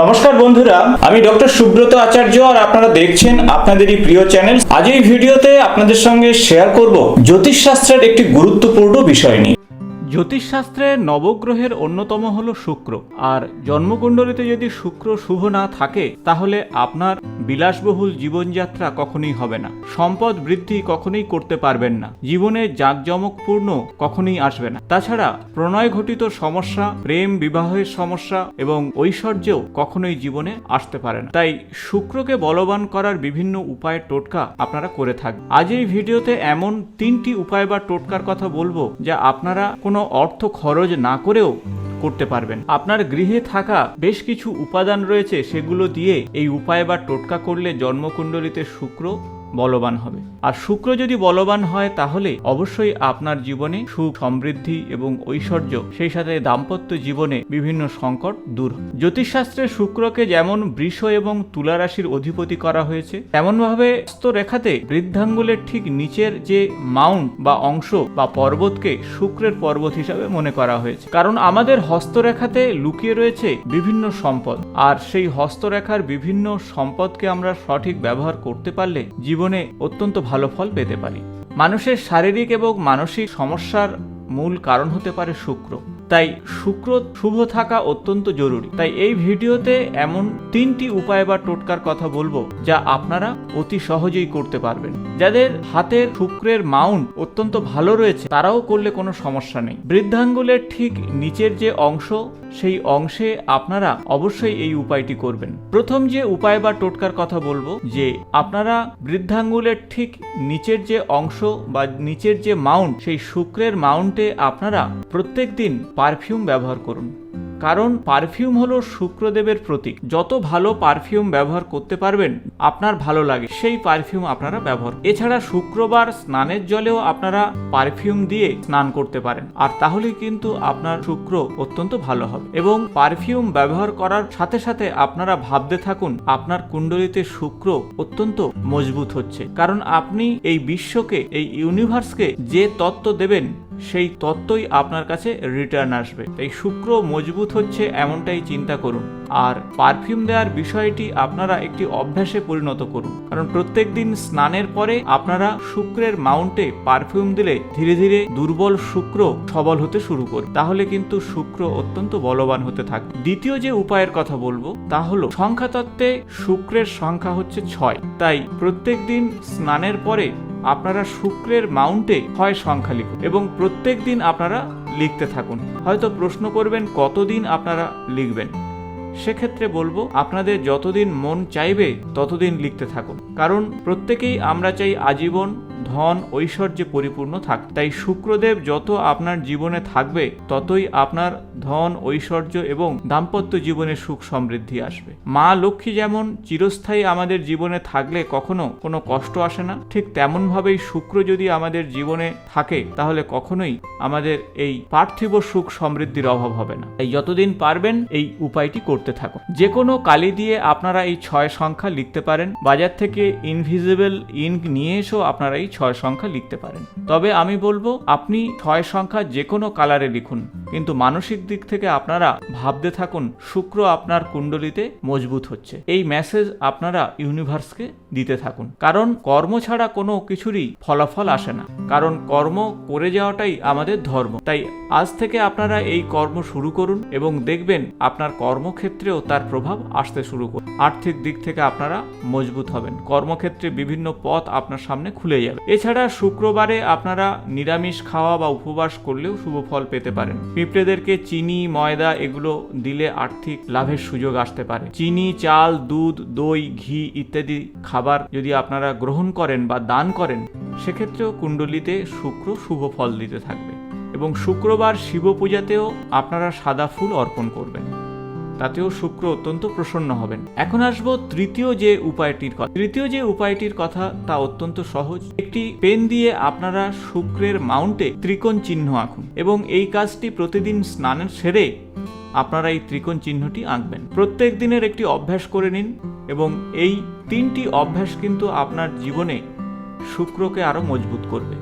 নমস্কার বন্ধুরা, আমি ডক্টর সুব্রত আচার্য আর আপনারা দেখছেন আপনাদেরই প্রিয় চ্যানেল। আজ এই ভিডিওতে আপনাদের সঙ্গে শেয়ার করব জ্যোতিষশাস্ত্রের একটি গুরুত্বপূর্ণ বিষয় নিয়ে। জ্যোতিষশাস্ত্রে নবগ্রহের অন্যতম হলো শুক্র। আর জন্মকুণ্ডলিতে যদি শুক্র শুভ না থাকে, তাহলে আপনার বিলাসবহুল জীবনযাত্রা কখনোই হবে না। সম্পদ বৃদ্ধি কখনোই করতে পারবেন না। জীবনে জাঁকজমকপূর্ণ কখনোই আসবে না। তাছাড়া প্রণয় ঘটিত সমস্যা, প্রেম বিবাহের সমস্যা এবং ঐশ্বর্যও কখনোই জীবনে আসতে পারে না। তাই শুক্রকে বলবান করার বিভিন্ন উপায় টোটকা আপনারা করে থাকবেন। আজ এই ভিডিওতে এমন তিনটি উপায় বা টোটকার কথা বলব, যা আপনারা কোনো অর্থ খরচ না করেও করতে পারবেন। আপনার গৃহে থাকা বেশ কিছু উপাদান রয়েছে, সেগুলো দিয়ে এই উপায় বা টোটকা করলে জন্মকুণ্ডলিতে শুক্র বলবান হবে। আর শুক্র যদি বলবান হয়, তাহলে অবশ্যই আপনার জীবনে সুখ, সমৃদ্ধি এবং ঐশ্বর্য, সেই সাথে দাম্পত্য জীবনে বিভিন্ন সংকট দূর। জ্যোতিষশাস্ত্রে শুক্রকে যেমন বৃষ এবং তুলা রাশির অধিপতি করা হয়েছে, তেমনভাবে রেখাতে বৃদ্ধাঙ্গুলের ঠিক নিচের যে মাউন্ট বা অংশ বা পর্বতকে শুক্রের পর্বত হিসাবে মনে করা হয়েছে। কারণ আমাদের হস্তরেখাতে লুকিয়ে রয়েছে বিভিন্ন সম্পদ। আর সেই হস্তরেখার বিভিন্ন সম্পদকে আমরা সঠিক ব্যবহার করতে পারলে জীবনে অত্যন্ত ভালো ফল পেতে পারি। মানুষের শারীরিক এবং মানসিক সমস্যার মূল কারণ হতে পারে শুক্র। তাই শুক্র শুভ থাকা অত্যন্ত জরুরি। তাই এই ভিডিওতে এমন তিনটি উপায় বা টোটকার কথা বলব যা আপনারা অতি সহজেই করতে পারবেন। যাদের হাতের শুক্রের মাউন্ট অত্যন্ত ভালো রয়েছে, তারাও করলে কোনো সমস্যা নেই। বৃদ্ধাঙ্গুলের ঠিক নিচের যে অংশ সেই অংশে আপনারা অবশ্যই এই উপায়টি করবেন। প্রথম যে উপায় বা টোটকার কথা বলব, যে আপনারা বৃদ্ধাঙ্গুলের ঠিক নিচের যে অংশ বা নিচের যে মাউন্ট, সেই শুক্রের মাউন্টে আপনারা প্রত্যেক দিন পারফিউম ব্যবহার করুন। কারণ পারফিউম হলো শুক্রদেবের প্রতীক। যত ভালো পারফিউম ব্যবহার করতে পারবেন, আপনার ভালো লাগে। সেই পারফিউম আপনারা ব্যবহার এছাড়া শুক্রবার স্নানের জলেও আপনারা পারফিউম দিয়ে স্নান করতে পারেন। আর তাহলে কিন্তু আপনার শুক্র অত্যন্ত ভালো হবে। এবং পারফিউম ব্যবহার করার সাথে সাথে আপনারা ভাবতে থাকুন, আপনার কুণ্ডলিতে শুক্র অত্যন্ত মজবুত হচ্ছে। কারণ আপনি এই বিশ্বকে, এই ইউনিভার্সকে যে তত্ত্ব দেবেন সেই তত্ত্বই আপনার কাছে রিটার্ন আসবে। তাই শুক্র মজবুত হচ্ছে এমনটাই চিন্তা করুন। আর পারফিউম দেওয়ার বিষয়টি আপনারা একটি অভ্যাসে পরিণত করুন। কারণ প্রত্যেক দিন স্নানের পরে আপনারা শুক্রের মাউন্টে পারফিউম দিলে ধীরে ধীরে দুর্বল শুক্র সবল হতে শুরু করবে। তাহলে কিন্তু শুক্র অত্যন্ত বলবান হতে থাকবে। দ্বিতীয় যে উপায়ের কথা বলব, তা হলো সংখ্যাতত্ত্বে শুক্রের সংখ্যা হচ্ছে ছয়। তাই প্রত্যেক দিন স্নানের পরে আপনারা শুক্রের মাউন্টে হয় সংখ্যা লিখুন এবং প্রত্যেক দিন আপনারা লিখতে থাকুন। হয়তো প্রশ্ন করবেন, কতদিন আপনারা লিখবেন? সেক্ষেত্রে বলব, আপনাদের যতদিন মন চাইবে, ততদিন লিখতে থাকুন। কারণ প্রত্যেকেই আমরা চাই আজীবন ধন ঐশ্বর্যে পরিপূর্ণ থাক। তাই শুক্রদেব যত আপনার জীবনে থাকবে, ততই আপনার ধন ঐশ্বর্য এবং দাম্পত্য জীবনে সুখ সমৃদ্ধি আসবে। মা লক্ষ্মী যেমন চিরস্থায়ী আমাদের জীবনে থাকলে কখনো কোনো কষ্ট আসে না, ঠিক তেমনভাবেই শুক্র যদি আমাদের জীবনে থাকে, তাহলে কখনোই আমাদের এই পার্থিব সুখ সমৃদ্ধির অভাব হবে না। তাই যতদিন পারবেন এই উপায়টি করতে থাকুন। যে কোনো কালি দিয়ে আপনারা এই ছয় সংখ্যা লিখতে পারেন। বাজার থেকে ইনভিজিবল ইঙ্ক নিয়ে এসেও আপনারা এই ছয় সংখ্যা লিখতে পারেন। তবে আমি বলব, আপনি ছয় সংখ্যা যে কোনো কালারে লিখুন, কিন্তু মানসিক দিক থেকে আপনারা ভাবতে থাকুন, শুক্র আপনার কুণ্ডলিতে মজবুত হচ্ছে। এই মেসেজ আপনারা ইউনিভার্সকে দিতে থাকুন। কারণ কর্ম ছাড়া কোনো কিছুরই ফলাফল আসে না। কারণ কর্ম করে যাওয়াটাই আমাদের ধর্ম। তাই আজ থেকে আপনারা এই কর্ম শুরু করুন এবং দেখবেন আপনার কর্মক্ষেত্রেও তার প্রভাব আসতে শুরু করুন আর্থিক দিক থেকে আপনারা মজবুত হবেন। কর্মক্ষেত্রে বিভিন্ন পথ আপনার সামনে খুলে যাবে। এছাড়া শুক্রবারে আপনারা নিরামিষ খাওয়া বা উপবাস করলেও শুভ ফল পেতে পারেন। পিঁপড়েদেরকে চিনি, ময়দা এগুলো দিলে আর্থিক লাভের সুযোগ আসতে পারে। চিনি, চাল, দুধ, দই, ঘি ইত্যাদি খাবার যদি আপনারা গ্রহণ করেন বা দান করেন, সেক্ষেত্রেও কুণ্ডলিতে শুক্র শুভ ফল দিতে থাকবে। এবং শুক্রবার শিব পূজাতেও আপনারা সাদা ফুল অর্পণ করবেন। তাতেও শুক্র অত্যন্ত প্রসন্ন হবেন। এখন আসব তৃতীয় যে উপায়টির কথা। তৃতীয় যে উপায়টির কথা, তা অত্যন্ত সহজ। একটি পেন দিয়ে আপনারা শুক্রের মাউন্টে ত্রিকোণ চিহ্ন আঁকুন এবং এই কাজটি প্রতিদিন স্নানের সেরে আপনারা এই ত্রিকোণ চিহ্নটি আঁকবেন। প্রত্যেক দিনের একটি অভ্যাস করে নিন এবং এই তিনটি অভ্যাস কিন্তু আপনার জীবনে শুক্রকে আরও মজবুত করবে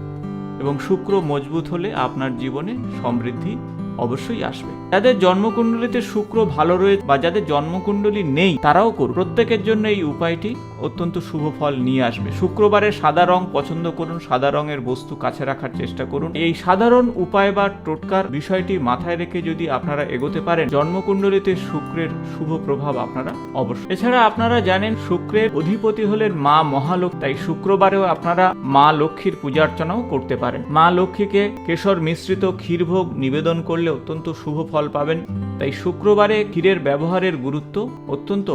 এবং শুক্র মজবুত হলে আপনার জীবনে সমৃদ্ধি অবশ্যই আসবে। যাদের জন্মকুণ্ডলিতে শুক্র ভালো রয়েছে বা যাদের জন্মকুণ্ডলী নেই, তারাও করুন। প্রত্যেকের জন্য এই উপায়টি অত্যন্ত শুভ ফল নিয়ে আসবে। শুক্রবারে সাদা রং পছন্দ করুন, সাদা রঙের বস্তু কাছে রাখার চেষ্টা করুন। এই সাধারণ উপায় বা টোটকার বিষয়টি মাথায় রেখে যদি আপনারা এগোতে পারেন, জন্মকুণ্ডলিতে শুক্রের শুভ প্রভাব আপনারা অবশ্যই। এছাড়া আপনারা জানেন, শুক্রের অধিপতি হলেন মা মহালক্ষ্মী, তাই শুক্রবারেও আপনারা মা লক্ষ্মীর পূজা অর্চনাও করতে পারেন। মা লক্ষ্মীকে কেশর মিশ্রিত ক্ষীরভোগ নিবেদন করলে অত্যন্ত শুভ ফল পাবেন। তাই শুক্রবারে ক্ষীরের ব্যবহারের গুরুত্ব অত্যন্ত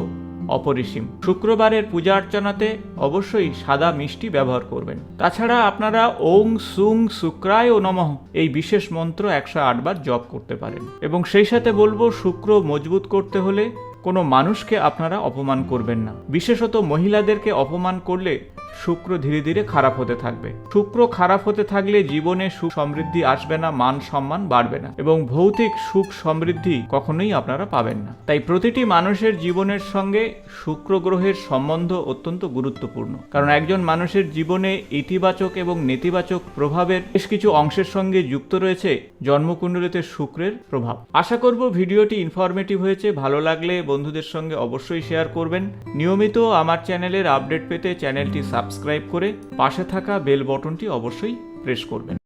অপরিসীম। শুক্রবারের পূজা অর্চনাতে অবশ্যই সাদা মিষ্টি ব্যবহার করবেন। তাছাড়া আপনারা ওং সুং শুক্রায় ও নমঃ এই বিশেষ মন্ত্র একশো আটবার জপ করতে পারেন। এবং সেই সাথে বলব, শুক্র মজবুত করতে হলে কোনো মানুষকে আপনারা অপমান করবেন না। বিশেষত মহিলাদেরকে অপমান করলে শুক্র ধীরে ধীরে খারাপ হতে থাকবে। শুক্র খারাপ হতে থাকলে জীবনে সুখ সমৃদ্ধি আসবে না, মান সম্মান বাড়বে না এবং ভৌতিক সুখ সমৃদ্ধি কখনোই আপনারা পাবেন না। তাই প্রতিটি মানুষের জীবনের সঙ্গে শুক্র গ্রহের সম্বন্ধ অত্যন্ত গুরুত্বপূর্ণ। কারণ একজন মানুষের জীবনে ইতিবাচক এবং নেতিবাচক প্রভাবের বেশ কিছু অংশের সঙ্গে যুক্ত রয়েছে জন্মকুণ্ডলিতে শুক্রের প্রভাব। আশা করব ভিডিওটি ইনফরমেটিভ হয়েছে। ভালো লাগলে বন্ধুদের সঙ্গে অবশ্যই শেয়ার করবেন। নিয়মিত আমার চ্যানেলের আপডেট পেতে চ্যানেলটি সাবস্ক্রাইব করে পাশে থাকা বেল বটনটি অবশ্যই প্রেস করবেন।